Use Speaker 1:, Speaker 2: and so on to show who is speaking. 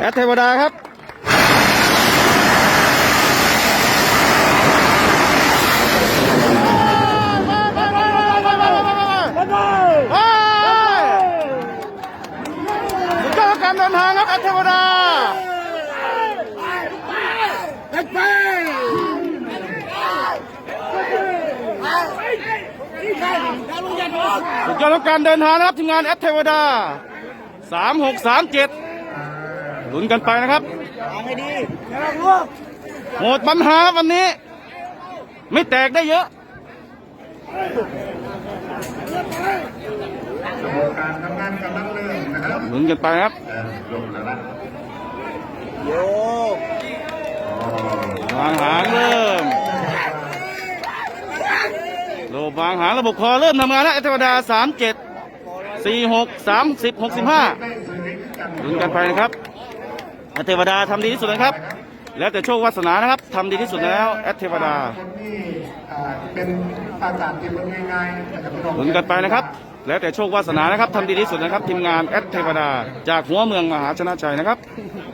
Speaker 1: แอดเทวดาครับ สุดยอดการเดินทางครับแอดเทวดาสุดยอดการเดินทางนะครับทีมงานแอดเทวดาสามหกสามเจ็ด ลุ้นกันไปนะครับโหดปัญหาวันนี้ ไม่แตกได้เยอะ
Speaker 2: กระบวนการทำงานกำลังเริ่มนะครับ
Speaker 1: ลุ้นกันไปนะครับ
Speaker 2: เออลงแล้วนะ
Speaker 1: วางหางเริ่มโลบวางหางระบบคอเริ่มทำงานแล้วแอดเทวดาสามเจ็ดสี่หกสามสิบหกสิบห้า
Speaker 2: ได้สื่อนี้กัน
Speaker 1: ลุ้นกันไปนะครับ แอดเทวดาทำดีที่สุดนะครับ แล้วแต่โชควาสนานะครับทำดีที่สุดแล้วแอดเทวดา
Speaker 2: คนที่อ่าเป็นอากาศที่มันง่ายๆนะครับพี่น้อง
Speaker 1: ลุ้นกันไปนะครับ แล้วแต่โชควาสนานะครับทำดีที่สุดนะครับ ทีมงานแอดเทวดา จากหัวเมืองมหาชนะชัยนะครับ
Speaker 2: ค